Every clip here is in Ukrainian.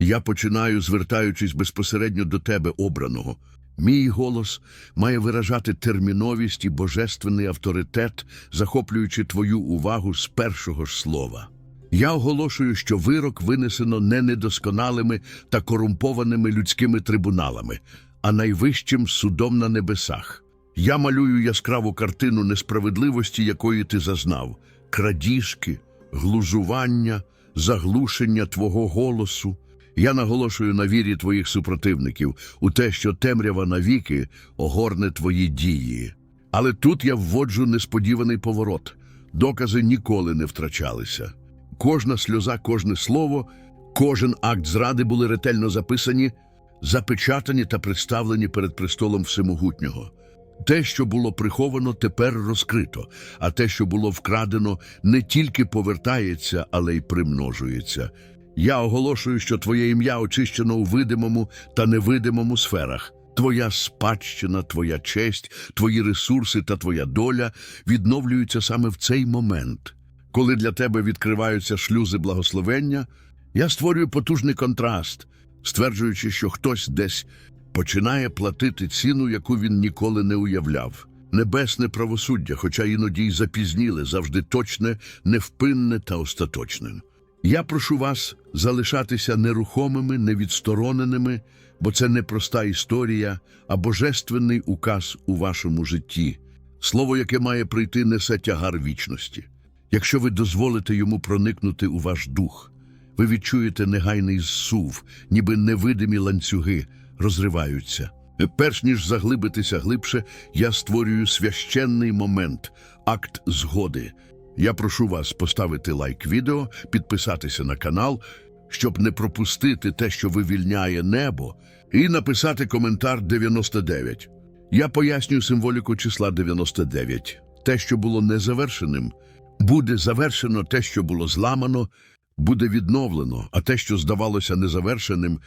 Я починаю, звертаючись безпосередньо до тебе, обраного. Мій голос має виражати терміновість і божественний авторитет, захоплюючи твою увагу з першого ж слова. Я оголошую, що вирок винесено не недосконалими та корумпованими людськими трибуналами, а найвищим судом на небесах. Я малюю яскраву картину несправедливості, якої ти зазнав, крадіжки, глузування, заглушення твого голосу. Я наголошую на вірі твоїх супротивників у те, що темрява навіки огорне твої дії. Але тут я вводжу несподіваний поворот. Докази ніколи не втрачалися. Кожна сльоза, кожне слово, кожен акт зради були ретельно записані, запечатані та представлені перед престолом Всемогутнього. Те, що було приховано, тепер розкрито, а те, що було вкрадено, не тільки повертається, але й примножується. Я оголошую, що твоє ім'я очищено у видимому та невидимому сферах. Твоя спадщина, твоя честь, твої ресурси та твоя доля відновлюються саме в цей момент. Коли для тебе відкриваються шлюзи благословення, я створюю потужний контраст, стверджуючи, що хтось десь починає платити ціну, яку він ніколи не уявляв. Небесне правосуддя, хоча іноді й запізніле, завжди точне, невпинне та остаточне. Я прошу вас залишатися нерухомими, невідстороненими, бо це не проста історія, а божественний указ у вашому житті. Слово, яке має прийти, несе тягар вічності. Якщо ви дозволите йому проникнути у ваш дух, ви відчуєте негайний зсув, ніби невидимі ланцюги розриваються. Перш ніж заглибитися глибше, я створюю священний момент, акт згоди. Я прошу вас поставити лайк відео, підписатися на канал, щоб не пропустити те, що вивільняє небо, і написати коментар 99. Я пояснюю символіку числа 99. Те, що було незавершеним, буде завершено те, що було зламано, буде відновлено, а те, що здавалося незавершеним,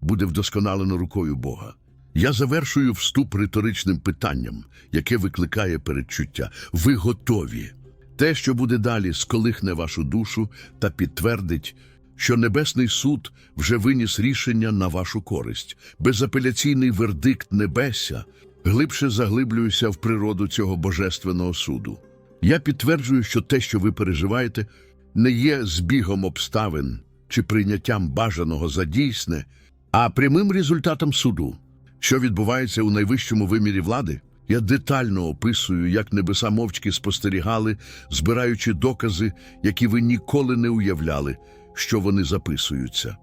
буде вдосконалено рукою Бога. Я завершую вступ риторичним питанням, яке викликає передчуття. Ви готові? Те, що буде далі, сколихне вашу душу та підтвердить, що Небесний суд вже виніс рішення на вашу користь. Безапеляційний вердикт небеся глибше заглиблююся в природу цього божественного суду. Я підтверджую, що те, що ви переживаєте, не є збігом обставин чи прийняттям бажаного за дійсне, а прямим результатом суду. Що відбувається у найвищому вимірі влади? Я детально описую, як небеса мовчки спостерігали, збираючи докази, які ви ніколи не уявляли, що вони записуються.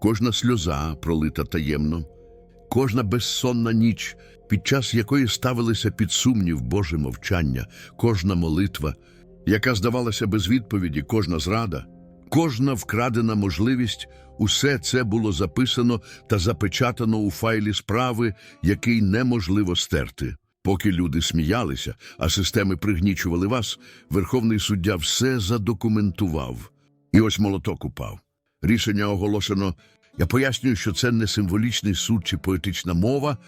Кожна сльоза пролита таємно, кожна безсонна ніч, під час якої ставилися під сумнів Боже мовчання, кожна молитва, яка здавалася без відповіді, кожна зрада, кожна вкрадена можливість, усе це було записано та запечатано у файлі справи, який неможливо стерти. Поки люди сміялися, а системи пригнічували вас, Верховний суддя все задокументував. І ось молоток упав. Рішення оголошено. Я пояснюю, що це не символічний суд чи поетична мова,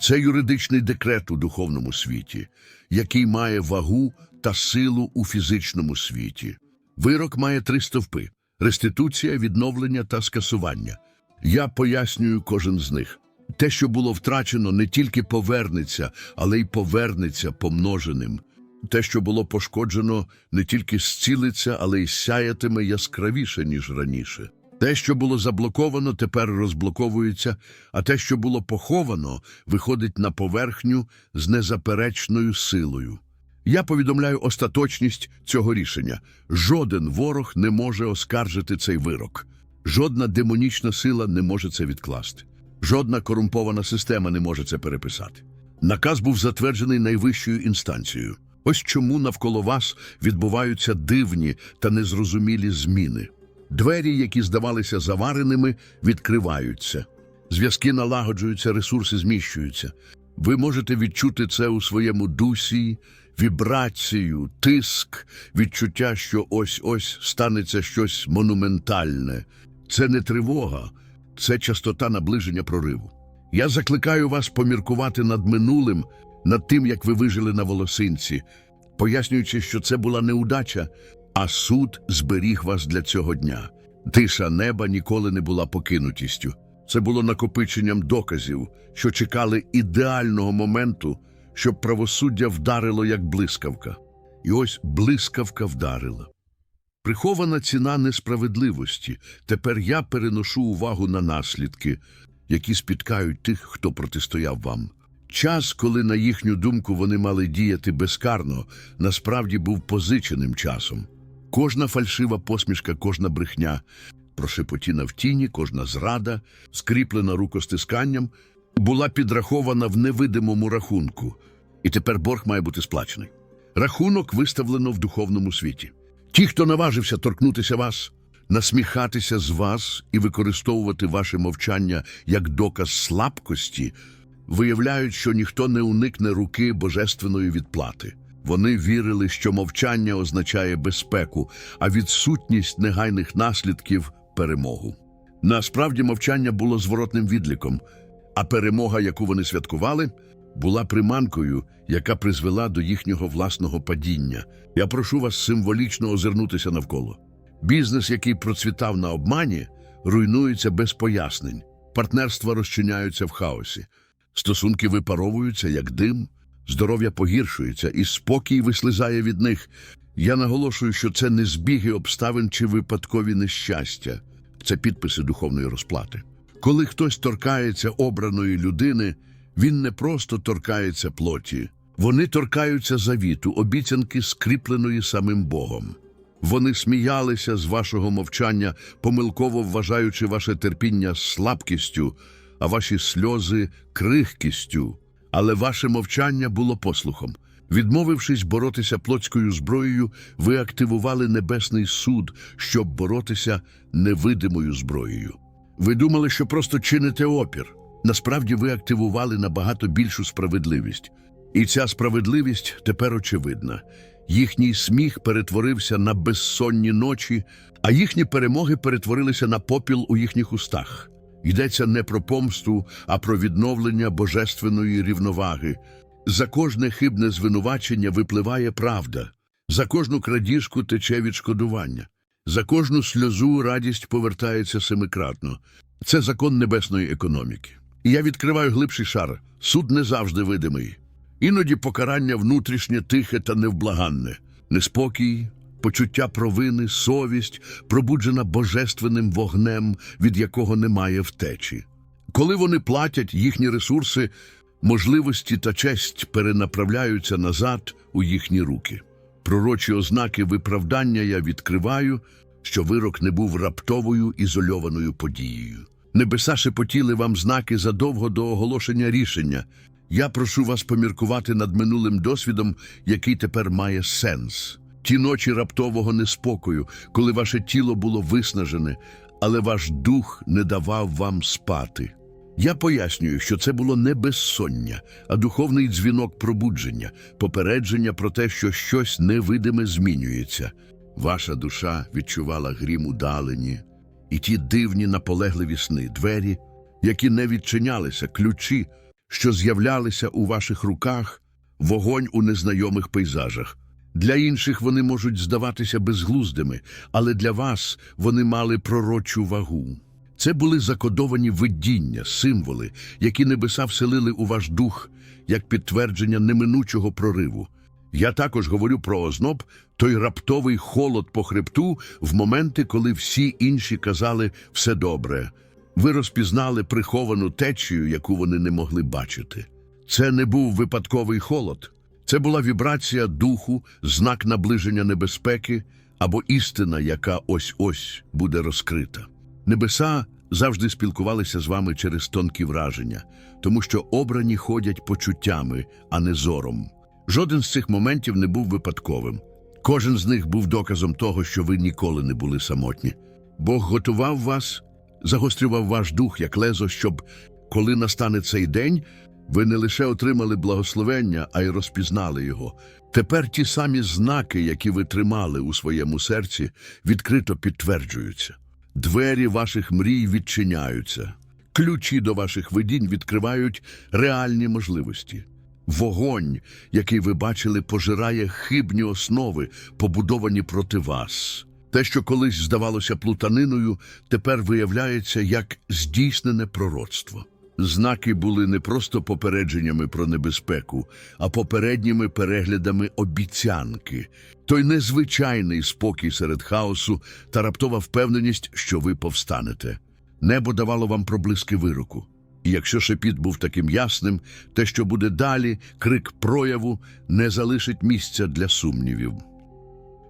це юридичний декрет у духовному світі, який має вагу та силу у фізичному світі. Вирок має три стовпи: реституція, відновлення та скасування. Я пояснюю кожен з них. Те, що було втрачено, не тільки повернеться, але й повернеться помноженим. Те, що було пошкоджено, не тільки зцілиться, але й сяятиме яскравіше, ніж раніше. Те, що було заблоковано, тепер розблоковується, а те, що було поховано, виходить на поверхню з незаперечною силою. Я повідомляю остаточність цього рішення. Жоден ворог не може оскаржити цей вирок. Жодна демонічна сила не може це відкласти. Жодна корумпована система не може це переписати. Наказ був затверджений найвищою інстанцією. Ось чому навколо вас відбуваються дивні та незрозумілі зміни. Двері, які здавалися завареними, відкриваються. Зв'язки налагоджуються, ресурси зміщуються. Ви можете відчути це у своєму дусі, вібрацію, тиск, відчуття, що ось-ось станеться щось монументальне. Це не тривога, це частота наближення прориву. Я закликаю вас поміркувати над минулим, над тим, як ви вижили на волосинці, пояснюючи, що це була неудача, а суд зберіг вас для цього дня. Тиша неба ніколи не була покинутістю. Це було накопиченням доказів, що чекали ідеального моменту, щоб правосуддя вдарило як блискавка. І ось блискавка вдарила. Прихована ціна несправедливості. Тепер я переношу увагу на наслідки, які спіткають тих, хто протистояв вам. Час, коли, на їхню думку, вони мали діяти безкарно, насправді був позиченим часом. Кожна фальшива посмішка, кожна брехня, прошепотіна в тіні, кожна зрада, скріплена рукостисканням, була підрахована в невидимому рахунку. І тепер борг має бути сплачений. Рахунок виставлено в духовному світі. Ті, хто наважився торкнутися вас, насміхатися з вас і використовувати ваше мовчання як доказ слабкості, виявляють, що ніхто не уникне руки божественної відплати. Вони вірили, що мовчання означає безпеку, а відсутність негайних наслідків перемогу. Насправді мовчання було зворотним відліком, а перемога, яку вони святкували, була приманкою, яка призвела до їхнього власного падіння. Я прошу вас символічно озирнутися навколо. Бізнес, який процвітав на обмані, руйнується без пояснень, партнерства розчиняються в хаосі, стосунки випаровуються як дим, здоров'я погіршується і спокій вислизає від них. Я наголошую, що це не збіги обставин чи випадкові нещастя, це підписи духовної розплати. Коли хтось торкається обраної людини, він не просто торкається плоті, вони торкаються завіту, обіцянки, скріпленої самим Богом. Вони сміялися з вашого мовчання, помилково вважаючи ваше терпіння слабкістю, а ваші сльози крихкістю. Але ваше мовчання було послухом. Відмовившись боротися плотською зброєю, ви активували небесний суд, щоб боротися невидимою зброєю. Ви думали, що просто чините опір. Насправді ви активували набагато більшу справедливість. І ця справедливість тепер очевидна. Їхній сміх перетворився на безсонні ночі, а їхні перемоги перетворилися на попіл у їхніх устах. Йдеться не про помсту, а про відновлення божественної рівноваги. За кожне хибне звинувачення випливає правда, за кожну крадіжку тече відшкодування, за кожну сльозу радість повертається семикратно. Це закон небесної економіки. І я відкриваю глибший шар. Суд не завжди видимий. Іноді покарання внутрішнє, тихе та невблаганне, неспокій, почуття провини, совість, пробуджена божественним вогнем, від якого немає втечі. Коли вони платять, їхні ресурси, можливості та честь перенаправляються назад у їхні руки. Пророчі ознаки виправдання я відкриваю, що вирок не був раптовою ізольованою подією. Небеса шепотіли вам знаки задовго до оголошення рішення. Я прошу вас поміркувати над минулим досвідом, який тепер має сенс. Ті ночі раптового неспокою, коли ваше тіло було виснажене, але ваш дух не давав вам спати. Я пояснюю, що це було не безсоння, а духовний дзвінок пробудження, попередження про те, що щось невидиме змінюється. Ваша душа відчувала грім удалені, і ті дивні наполегливі сни, двері, які не відчинялися, ключі, що з'являлися у ваших руках, вогонь у незнайомих пейзажах. Для інших вони можуть здаватися безглуздими, але для вас вони мали пророчу вагу. Це були закодовані видіння, символи, які небеса вселили у ваш дух як підтвердження неминучого прориву. Я також говорю про озноб, той раптовий холод по хребту в моменти, коли всі інші казали «все добре». Ви розпізнали приховану течію, яку вони не могли бачити. Це не був випадковий холод. Це була вібрація духу, знак наближення небезпеки або істина, яка ось-ось буде розкрита. Небеса завжди спілкувалися з вами через тонкі враження, тому що обрані ходять почуттями, а не зором. Жоден з цих моментів не був випадковим. Кожен з них був доказом того, що ви ніколи не були самотні. Бог готував вас, загострював ваш дух як лезо, щоб, коли настане цей день, ви не лише отримали благословення, а й розпізнали його. Тепер ті самі знаки, які ви тримали у своєму серці, відкрито підтверджуються. Двері ваших мрій відчиняються. Ключі до ваших видінь відкривають реальні можливості. Вогонь, який ви бачили, пожирає хибні основи, побудовані проти вас. Те, що колись здавалося плутаниною, тепер виявляється як здійснене пророцтво. Знаки були не просто попередженнями про небезпеку, а попередніми переглядами обіцянки, той незвичайний спокій серед хаосу та раптова впевненість, що ви повстанете. Небо давало вам проблиски вироку. І якщо шепіт був таким ясним, те, що буде далі, крик прояву, не залишить місця для сумнівів.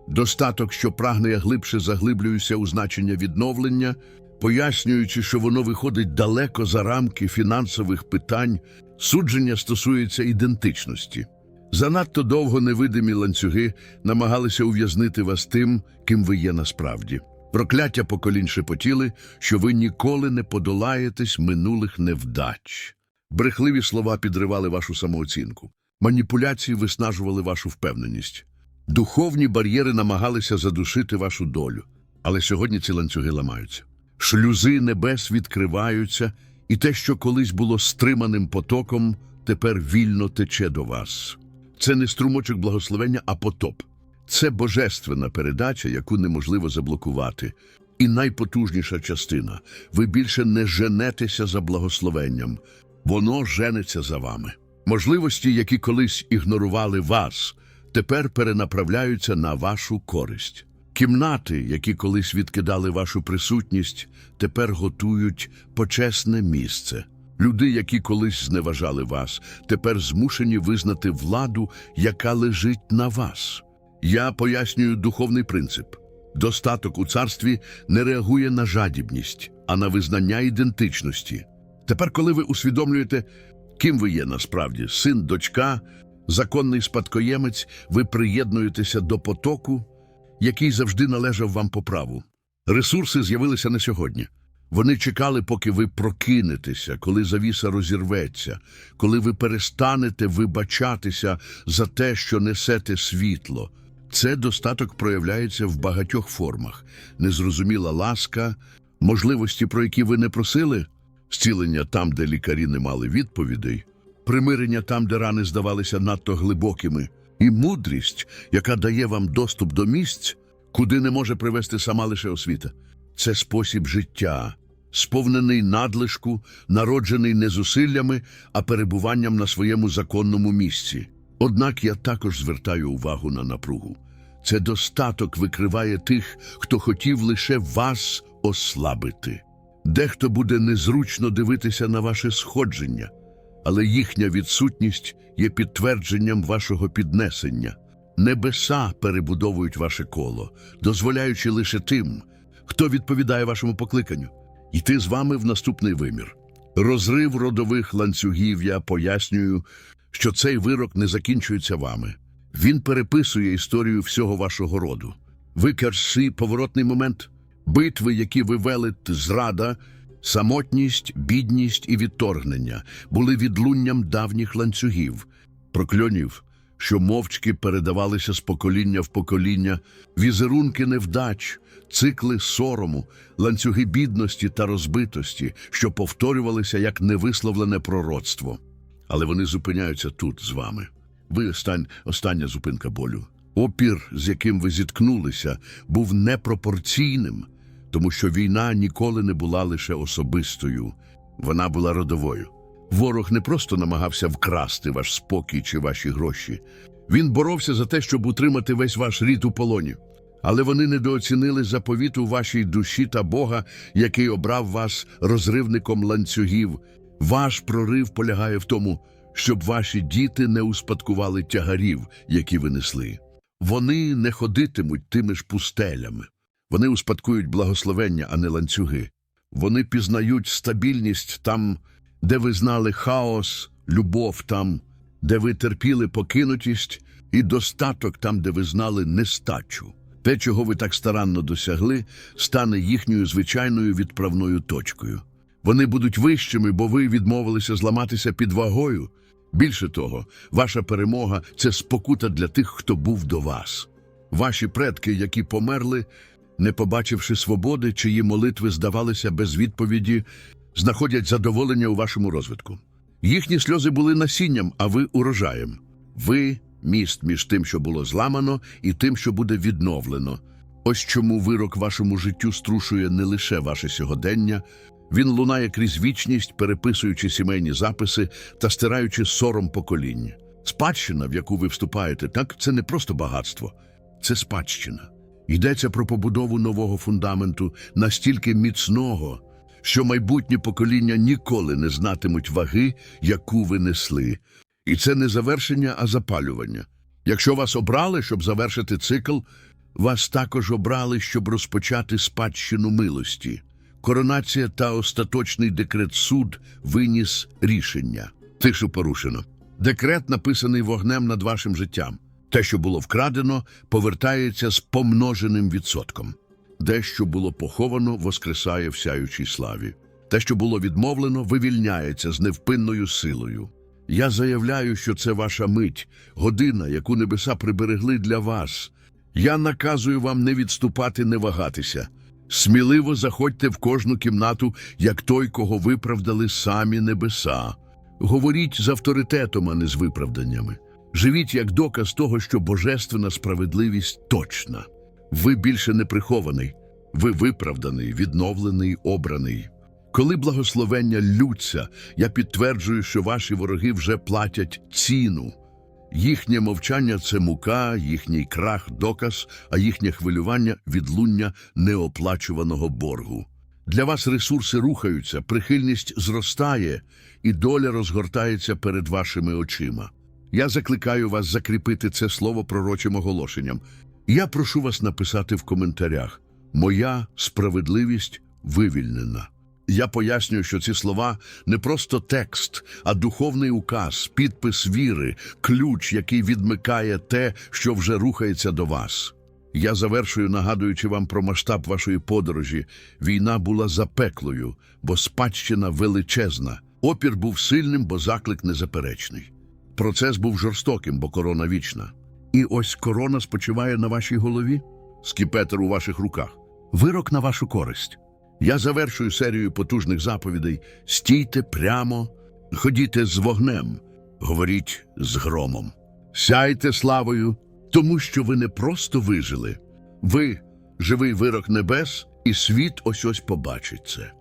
Достаток, що прагне я глибше заглиблююся у значення відновлення, пояснюючи, що воно виходить далеко за рамки фінансових питань, судження стосується ідентичності. Занадто довго невидимі ланцюги намагалися ув'язнити вас тим, ким ви є насправді. Прокляття поколінь шепотіли, що ви ніколи не подолаєтесь минулих невдач. Брехливі слова підривали вашу самооцінку. Маніпуляції виснажували вашу впевненість. Духовні бар'єри намагалися задушити вашу долю, але сьогодні ці ланцюги ламаються. Шлюзи небес відкриваються, і те, що колись було стриманим потоком, тепер вільно тече до вас. Це не струмочок благословення, а потоп. Це божественна передача, яку неможливо заблокувати. І найпотужніша частина ви більше не женетеся за благословенням, воно женеться за вами. Можливості, які колись ігнорували вас, тепер перенаправляються на вашу користь. Кімнати, які колись відкидали вашу присутність, тепер готують почесне місце. Люди, які колись зневажали вас, тепер змушені визнати владу, яка лежить на вас. Я пояснюю духовний принцип. Достаток у царстві не реагує на жадібність, а на визнання ідентичності. Тепер, коли ви усвідомлюєте, ким ви є насправді, син, дочка, законний спадкоємець, ви приєднуєтеся до потоку, який завжди належав вам по праву. Ресурси з'явилися не сьогодні. Вони чекали, поки ви прокинетеся, коли завіса розірветься, коли ви перестанете вибачатися за те, що несете світло. Це достаток проявляється в багатьох формах. Незрозуміла ласка, можливості, про які ви не просили, зцілення там, де лікарі не мали відповідей, примирення там, де рани здавалися надто глибокими, і мудрість, яка дає вам доступ до місць, куди не може привести сама лише освіта. Це спосіб життя, сповнений надлишку, народжений не зусиллями, а перебуванням на своєму законному місці. Однак я також звертаю увагу на напругу. Це достаток викриває тих, хто хотів лише вас ослабити. Дехто буде незручно дивитися на ваше сходження, але їхня відсутність є підтвердженням вашого піднесення. Небеса перебудовують ваше коло, дозволяючи лише тим, хто відповідає вашому покликанню, йти з вами в наступний вимір. Розрив родових ланцюгів я пояснюю, що цей вирок не закінчується вами. Він переписує історію всього вашого роду. Ви керши поворотний момент, битви, які ви вели, зрада, самотність, бідність і відторгнення, були відлунням давніх ланцюгів, прокльонів, що мовчки передавалися з покоління в покоління, візерунки невдач, цикли сорому, ланцюги бідності та розбитості, що повторювалися як невисловлене пророцтво. Але вони зупиняються тут з вами. Ви остань, остання зупинка болю. Опір, з яким ви зіткнулися, був непропорційним, тому що війна ніколи не була лише особистою, вона була родовою. Ворог не просто намагався вкрасти ваш спокій чи ваші гроші. Він боровся за те, щоб утримати весь ваш рід у полоні. Але вони недооцінили заповіт у вашій душі та Бога, який обрав вас розривником ланцюгів. Ваш прорив полягає в тому, щоб ваші діти не успадкували тягарів, які ви несли. Вони не ходитимуть тими ж пустелями. Вони успадкують благословення, а не ланцюги. Вони пізнають стабільність там, де ви знали хаос, любов там, де ви терпіли покинутість, і достаток там, де ви знали нестачу. Те, чого ви так старанно досягли, стане їхньою звичайною відправною точкою. Вони будуть вищими, бо ви відмовилися зламатися під вагою. Більше того, ваша перемога це спокута для тих, хто був до вас. Ваші предки, які померли, не побачивши свободи, чиї молитви здавалися без відповіді, знаходять задоволення у вашому розвитку. Їхні сльози були насінням, а ви урожаєм. Ви міст між тим, що було зламано, і тим, що буде відновлено. Ось чому вирок вашому життю струшує не лише ваше сьогодення, він лунає крізь вічність, переписуючи сімейні записи та стираючи сором покоління. Спадщина, в яку ви вступаєте, так це не просто багатство, це спадщина. Йдеться про побудову нового фундаменту, настільки міцного, що майбутні покоління ніколи не знатимуть ваги, яку ви несли. І це не завершення, а запалювання. Якщо вас обрали, щоб завершити цикл, вас також обрали, щоб розпочати спадщину милості. Коронація та остаточний декрет суд виніс рішення. Тишу порушено. Декрет, написаний вогнем над вашим життям. Те, що було вкрадено, повертається з помноженим відсотком. Де, що було поховано, воскресає в сяючій славі. Те, що було відмовлено, вивільняється з невпинною силою. Я заявляю, що це ваша мить, година, яку небеса приберегли для вас. Я наказую вам не відступати, не вагатися. Сміливо заходьте в кожну кімнату, як той, кого виправдали самі небеса. Говоріть з авторитетом, а не з виправданнями. Живіть як доказ того, що божественна справедливість точна. Ви більше не прихований, ви виправданий, відновлений, обраний. Коли благословення лються, я підтверджую, що ваші вороги вже платять ціну. Їхнє мовчання це мука, їхній крах доказ, а їхнє хвилювання відлуння неоплачуваного боргу. Для вас ресурси рухаються, прихильність зростає, і доля розгортається перед вашими очима. Я закликаю вас закріпити це слово пророчим оголошенням. Я прошу вас написати в коментарях: Моя справедливість вивільнена. Я пояснюю, що ці слова не просто текст, а духовний указ, підпис віри, ключ, який відмикає те, що вже рухається до вас. Я завершую, нагадуючи вам про масштаб вашої подорожі. Війна була запеклою, бо спадщина величезна. Опір був сильним, бо заклик незаперечний. Процес був жорстоким, бо корона вічна. І ось корона спочиває на вашій голові, скіпетр у ваших руках. Вирок на вашу користь. Я завершую серію потужних заповідей. Стійте прямо, ходіте з вогнем, говоріть з громом. Сяйте славою, тому що ви не просто вижили. Ви живий вирок небес, і світ ось ось побачить це.